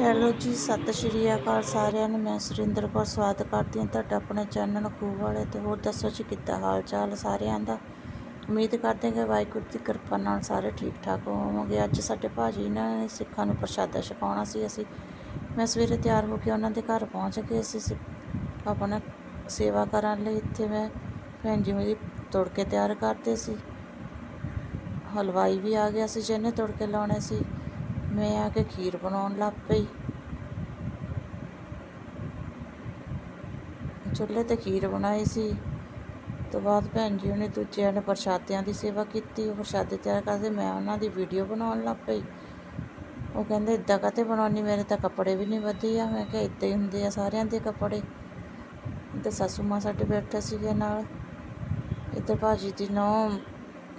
Hello ਜੀ, ਸਤਿ ਸ਼੍ਰੀ ਅਕਾਲ ਸਾਰਿਆਂ ਨੂੰ। ਮੈਂ ਸੁਰਿੰਦਰ ਕੌਰ, ਸਵਾਗਤ ਕਰਦੀ ਹਾਂ ਤੁਹਾਡਾ ਆਪਣੇ ਚੈਨਲ ਖੂਹ ਵਾਲੇ ਤੇ। ਹੋਰ ਦੱਸੋ ਜੀ, ਕਿੱਦਾਂ ਹਾਲ ਚਾਲ ਸਾਰਿਆਂ ਦਾ? ਉਮੀਦ ਕਰਦੇ ਹਾਂ ਕਿ ਵਾਹਿਗੁਰੂ ਦੀ ਕਿਰਪਾ ਨਾਲ ਸਾਰੇ ਠੀਕ ਠਾਕ ਹੋਵੋਗੇ। ਅੱਜ ਸਾਡੇ ਭਾਜੀ ਨੇ ਸਿੱਖਾਂ ਨੂੰ ਪ੍ਰਸ਼ਾਦਾ ਛਕਾਉਣਾ ਸੀ। ਅਸੀਂ, ਮੈਂ ਸਵੇਰੇ ਤਿਆਰ ਹੋ ਕੇ ਉਹਨਾਂ ਦੇ ਘਰ ਪਹੁੰਚ ਕੇ ਅਸੀਂ ਸਿ- ਆਪਣਾ ਸੇਵਾ ਕਰਨ ਲਈ ਇੱਥੇ ਮੈਂ ਭੈਣ ਜੀ ਮੇਰੀ ਤੁੜਕੇ ਤਿਆਰ ਕਰਦੇ ਸੀ। ਹਲਵਾਈ ਵੀ ਆ ਗਿਆ ਸੀ ਜਿਹਨੇ ਤੁੜਕੇ ਲਾਉਣੇ ਸੀ। ਮੈਂ ਆ ਕੇ ਖੀਰ ਬਣਾਉਣ ਲੱਗ ਪਈ। ਚੁੱਲ੍ਹੇ ਤੇ ਖੀਰ ਬਣਾਈ ਸੀ। ਤੋਂ ਬਾਅਦ ਭੈਣ ਜੀ ਉਹਨੇ ਦੂਜਿਆਂ ਨੇ ਪ੍ਰਸ਼ਾਦਿਆਂ ਦੀ ਸੇਵਾ ਕੀਤੀ। ਉਹ ਪ੍ਰਸ਼ਾਦੇ ਤਿਆਰ ਕਰਦੇ ਮੈਂ ਉਹਨਾਂ ਦੀ ਵੀਡੀਓ ਬਣਾਉਣ ਲੱਗ ਪਈ। ਉਹ ਕਹਿੰਦੇ, ਇਦਾਂ ਕਾਤੇ ਬਣਾਉਣੀ? ਮੇਰੇ ਤਾਂ ਕੱਪੜੇ ਵੀ ਨਹੀਂ ਵਧੀਆ। ਮੈਂ ਕਿਹਾ, ਇਦਾਂ ਹੀ ਹੁੰਦੇ ਆ ਸਾਰਿਆਂ ਦੇ ਕੱਪੜੇ। ਤੇ ਸਾਸੂ ਮਾਂ ਸਾਡੇ ਬੈਠੇ ਸੀਗੇ ਨਾਲ। ਇੱਧਰ ਭਾਜੀ ਦੀ ਨੌਂ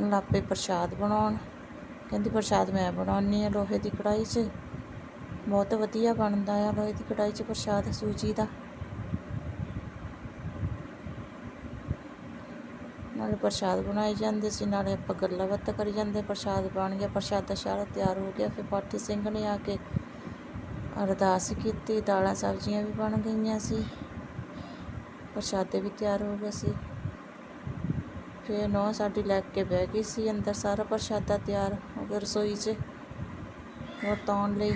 ਲਾਪੇ ਪ੍ਰਸ਼ਾਦ ਬਣਾਉਣ। ਕਹਿੰਦੀ, ਪ੍ਰਸ਼ਾਦ ਮੈਂ ਬਣਾਉਣੀ ਆ ਲੋਹੇ ਦੀ ਕੜਾਈ 'ਚ। ਬਹੁਤ ਵਧੀਆ ਬਣਦਾ ਆ ਲੋਹੇ ਦੀ ਕੜਾਈ 'ਚ ਪ੍ਰਸ਼ਾਦ, ਸੂਜੀ ਦਾ। ਨਾਲੇ ਪ੍ਰਸ਼ਾਦ ਬਣਾਏ ਜਾਂਦੇ ਸੀ, ਨਾਲੇ ਆਪਾਂ ਗੱਲਾਂ ਬਾਤਾਂ ਕਰੀ ਜਾਂਦੇ, ਪ੍ਰਸ਼ਾਦ ਬਣ ਗਿਆ, ਪ੍ਰਸ਼ਾਦ ਦਾ ਸਾਰਾ ਤਿਆਰ ਹੋ ਗਿਆ। ਫਿਰ ਪਾਠੀ ਸਿੰਘ ਨੇ ਆ ਕੇ ਅਰਦਾਸ ਕੀਤੀ, ਦਾਲਾਂ ਸਬਜ਼ੀਆਂ ਵੀ ਬਣ ਗਈਆਂ ਸੀ। ਪ੍ਰਸ਼ਾਦੇ ਵੀ ਤਿਆਰ ਹੋ ਗਏ ਸੀ। ਫਿਰ ਨੌ ਸਾਡੀ ਲੈ ਕੇ ਬਹਿ ਗਈ ਸੀ, ਅੰਦਰ ਸਾਰਾ ਪ੍ਰਸ਼ਾਦਾ ਤਿਆਰ ਹੋ ਰਸੋਈ 'ਚ। ਵਰਤਾਉਣ ਲਈ।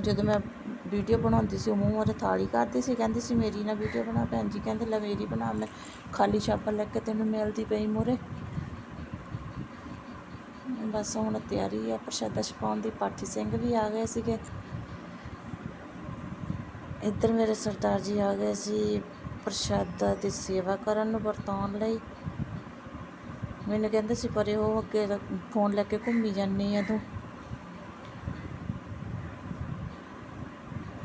ਜਦੋਂ ਮੈਂ ਵੀਡੀਓ ਬਣਾਉਂਦੀ ਸੀ, ਉਹ ਮੂੰਹ ਉਹਦੇ ਥਾਲੀ ਕਰਦੀ ਸੀ, ਕਹਿੰਦੀ ਸੀ, ਮੇਰੀ ਨਾ ਵੀਡੀਓ ਬਣਾ ਭੈਣ ਜੀ। ਕਹਿੰਦੇ, ਲੈ ਮੇਰੀ ਬਣਾ, ਮੈਂ ਖਾਲੀ ਛਾਪਾ ਲੈ ਕੇ ਤੈਨੂੰ ਮਿਲਦੀ ਪਈ ਮੂਹਰੇ। ਬਸ ਹੁਣ ਤਿਆਰੀ ਆ, ਪ੍ਰਸ਼ਾਦਾ ਛਪਾਉਣ ਦੀ। ਪਾਠੀ ਸਿੰਘ ਵੀ ਆ ਗਏ ਸੀਗੇ। ਇੱਧਰ ਮੇਰੇ ਸਰਦਾਰ ਜੀ ਆ ਗਏ ਸੀ ਪ੍ਰਸ਼ਾਦਾ ਦੀ ਸੇਵਾ ਕਰਨ ਨੂੰ ਵਰਤਾਉਣ ਲਈ। ਮੈਨੂੰ ਕਹਿੰਦੇ ਸੀ, ਪਰੇ ਉਹ ਅੱਗੇ ਫੋਨ ਲੈ ਕੇ ਘੁੰਮੀ ਜਾਂਦੀ ਆ ਤੂੰ।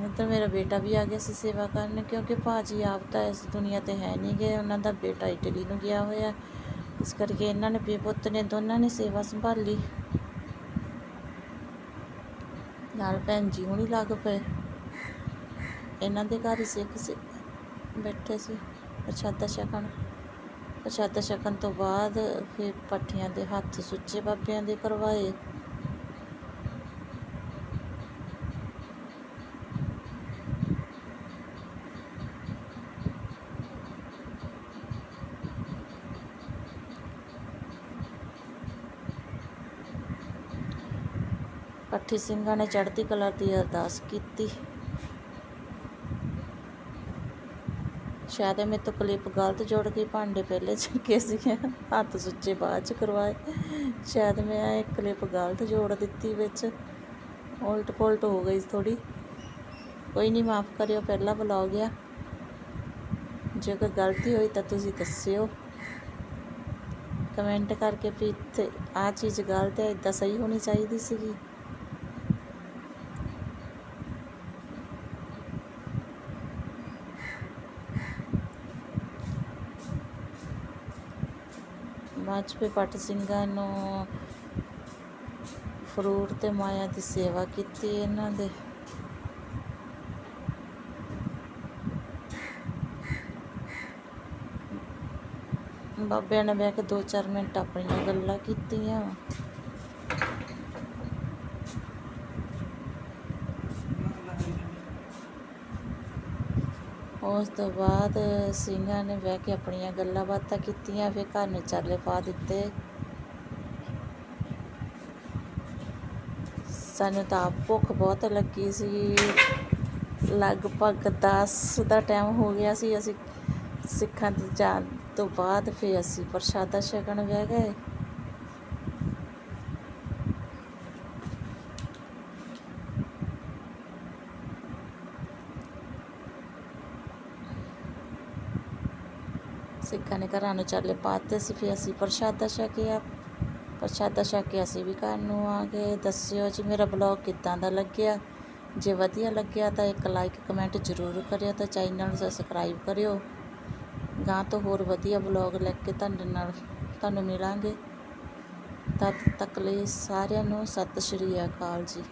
ਇੱਧਰ ਮੇਰਾ ਬੇਟਾ ਵੀ ਆ ਗਿਆ ਸੀ ਸੇਵਾ ਕਰਨ, ਕਿਉਂਕਿ ਭਾਜੀ ਆਪ ਤਾਂ ਇਸ ਦੁਨੀਆ ਤੇ ਹੈ ਨਹੀਂ ਗਏ ਉਹਨਾਂ ਦਾ ਬੇਟਾ ਇਟਲੀ ਨੂੰ ਗਿਆ ਹੋਇਆ। ਇਸ ਕਰਕੇ ਇਹਨਾਂ ਨੇ ਪੇਪੁੱਤ ਨੇ ਦੋਨਾਂ ਨੇ ਸੇਵਾ ਸੰਭਾਲੀ। ਨਾਲ ਭੈਣ ਜੀ ਹੁਣੀ ਲੱਗ ਪਏ। ਇਹਨਾਂ ਦੇ ਘਰ ਹੀ ਸਿੱਖ ਸੀ ਬੈਠੇ ਸੀ, ਪ੍ਰਸ਼ਾਦਾ ਛਕਣ। ਪ੍ਰਸ਼ਾਦਾ ਛਕਣ ਤੋਂ ਬਾਅਦ ਫਿਰ ਪੱਠੀਆਂ ਦੇ ਹੱਥ ਸੁੱਚੇ ਬਾਬਿਆਂ ਦੇ ਕਰਵਾਏ। ਪੱਠੀ ਸਿੰਘਾਂ ਨੇ ਚੜ੍ਹਦੀ ਕਲਾ ਦੀ ਅਰਦਾਸ ਕੀਤੀ। ਸ਼ਾਇਦ ਇਹ ਮੇਰੇ ਤੋਂ ਕਲਿੱਪ ਗਲਤ ਜੋੜ ਗਈ ਭਾਂਡੇ ਪਹਿਲੇ ਚੱਕੇ ਸੀਗੇ। ਹੱਥ ਸੁੱਚੇ ਬਾਅਦ ਚ ਕਰਵਾਏ। ਸ਼ਾਇਦ ਮੈਂ ਇਹ ਕਲਿੱਪ ਗਲਤ ਜੋੜ ਦਿੱਤੀ ਵਿੱਚ। ਉਲਟ ਪੁਲਟ ਹੋ ਗਈ ਥੋੜੀ ਕੋਈ ਨਹੀਂ ਮਾਫ ਕਰਿਓ, ਪਹਿਲਾ ਵਲੌਗ ਆ। ਜੇ ਕੋਈ ਗਲਤੀ ਹੋਈ ਤਾਂ ਤੁਸੀਂ ਦੱਸਿਓ। ਕਮੈਂਟ ਕਰਕੇ ਵੀ ਇੱਥੇ ਆ ਚੀਜ਼ ਗਲਤ ਹੈ ਇਦਾਂ ਸਹੀ ਹੋਣੀ ਚਾਹੀਦੀ ਸੀਗੀ। ਬਾਅਦ 'ਚ ਫਿਰ ਸਿੰਘਾਂ ਨੂੰ ਫਰੂਟ ਤੇ ਮਾਇਆ ਦੀ ਸੇਵਾ ਕੀਤੀ ਇਹਨਾਂ ਦੇ। ਬਾਬਿਆਂ ਨੇ ਬਹਿ ਕੇ 2-4 ਮਿੰਟ ਆਪਣੀਆਂ ਗੱਲਾਂ ਕੀਤੀਆਂ। ਉਸ ਤੋਂ ਬਾਅਦ ਸਿੰਘਾਂ ਨੇ ਬਹਿ ਕੇ ਆਪਣੀਆਂ ਗੱਲਾਂ ਬਾਤਾਂ ਕੀਤੀਆਂ, ਫਿਰ ਘਰ ਨੂੰ ਚਾਲੇ ਪਾ ਦਿੱਤੇ। ਸਾਨੂੰ ਤਾਂ ਭੁੱਖ ਬਹੁਤ ਲੱਗੀ ਸੀ। ਲਗਭਗ 10 ਦਾ ਟਾਈਮ ਹੋ ਗਿਆ ਸੀ। ਅਸੀਂ ਸਿੱਖਾਂ ਦੇ ਜਾਣ ਤੋਂ ਬਾਅਦ ਫਿਰ ਅਸੀਂ ਪ੍ਰਸ਼ਾਦਾ ਛਕਣ ਬਹਿ ਗਏ। ਸਿੱਖਾਂ ਨੇ ਘਰਾਂ ਨੂੰ ਚਾਲੇ ਪਾਤੇ ਸੀ, ਫਿਰ ਅਸੀਂ ਪ੍ਰਸ਼ਾਦਾ ਛਕਿਆ ਪ੍ਰਸ਼ਾਦਾ ਛਕ ਕੇ ਅਸੀਂ ਵੀ ਘਰ ਨੂੰ ਆ ਗਏ। ਦੱਸਿਓ ਜੀ, ਮੇਰਾ ਬਲੌਗ ਕਿੱਦਾਂ ਦਾ ਲੱਗਿਆ? ਜੇ ਵਧੀਆ ਲੱਗਿਆ ਤਾਂ ਇੱਕ ਲਾਈਕ ਕਮੈਂਟ ਜ਼ਰੂਰ ਕਰਿਓ ਤੇ ਚੈਨਲ ਨੂੰ ਸਬਸਕ੍ਰਾਈਬ ਕਰਿਓ। ਗਾਂ ਤੋਂ ਹੋਰ ਵਧੀਆ ਬਲੌਗ ਲੈ ਕੇ ਤੁਹਾਡੇ ਨਾਲ, ਤੁਹਾਨੂੰ ਮਿਲਾਂਗੇ। ਤਦ ਤੱਕ ਲਈ ਸਾਰਿਆਂ ਨੂੰ ਸਤਿ ਸ਼੍ਰੀ ਅਕਾਲ ਜੀ।